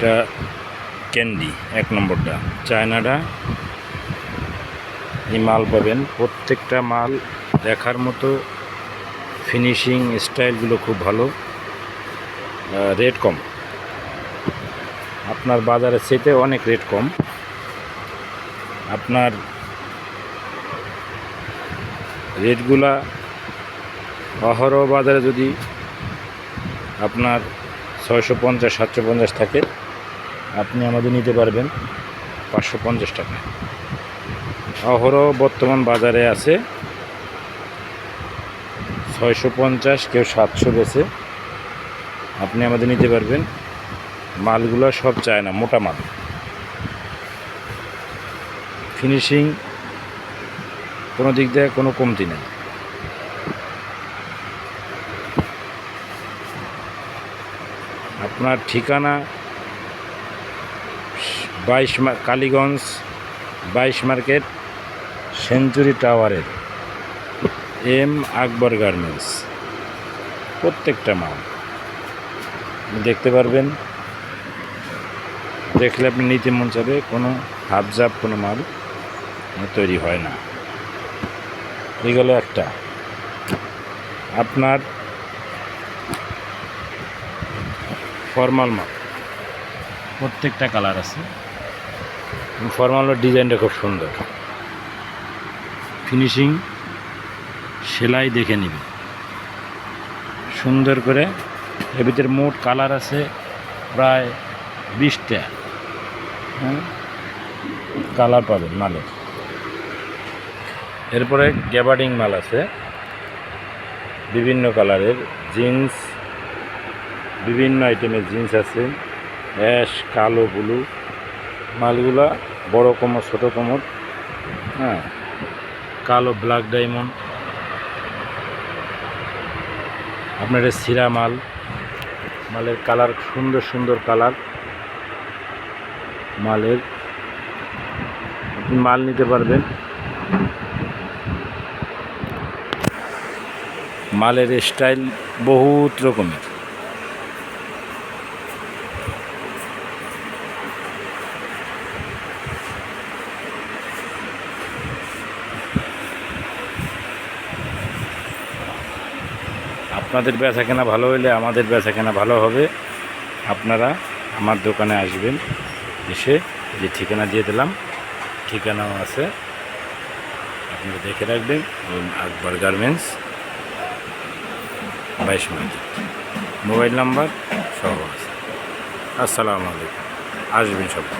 এটা ক্যান্ডি, এক নম্বরটা। চায়নাটা এই মাল পাবেন। প্রত্যেকটা মাল দেখার মতো ফিনিশিং স্টাইলগুলো খুব ভালো রেট কম। আপনার বাজারের চেয়ে অনেক রেট কম। আপনার রেটগুলা অহরহ বাজারে যদি আপনার ছয়শো পঞ্চাশ, সাতশো পঞ্চাশ থাকে আপনি আমাদের নিতে পারবেন পাঁচশো পঞ্চাশ টাকা। অহরহ বর্তমান বাজারে আছে ছয়শো পঞ্চাশ, কেউ সাতশো বেছে আপনি আমাদের নিতে পারবেন। মালগুলো সব চায় না, মোটা মাল। ফিনিশিং কোনো দিক দিয়ে কোনো কমতি নেই। আপনার ঠিকানা বাইশ কালীগঞ্জ, বাইশ মার্কেট, সেঞ্চুরি টাওয়ারের, এম আকবর গার্মেন্টস, প্রত্যেকটা মাল। দেখতে পারবেন। দেখলে আপনি নিতে মন চাবে কোনো হাবজাব কোনো মাল তৈরি হয় না। এগুলো একটা। আপনার ফর্মাল মাল। প্রত্যেকটা কালার আছে। ফর্মালের ডিজাইনটা খুব সুন্দর। ফিনিশিং সেলাই দেখে নিবে। সুন্দর করে এর ভিতরে মোট কালার আছে প্রায় বিশটা। হ্যাঁ? কালার পাবেন মালের। এরপরে গ্যাবার্ডিং মাল আছে। বিভিন্ন কালারের জিন্স, বিভিন্ন আইটেমের জিন্স আছে। অ্যাশ, কালো, ব্লু। মালগুলা বড় কোমর, ছোটো কোমর হ্যাঁ কালো ব্ল্যাক ডায়মন্ড আপনার সিরা মাল, মালের কালার সুন্দর সুন্দর কালার। মালের, আপনি মাল নিতে পারবেন। মালের স্টাইল বহুত রকমের। আপনাদের বেচা কেনা ভালো হলে আমাদের বেচা কেনা ভালো হবে। আপনারা আমার দোকানে আসবেন, এসে যে ঠিকানা দিয়ে দিলাম, ঠিকানাও আছে। আপনারা দেখে রাখবেন আকবর গার্মেন্টস, বাইশ মার্কেট মোবাইল নাম্বার সহ আছে। আসসালামু আলাইকুম। আসবেন সবাই।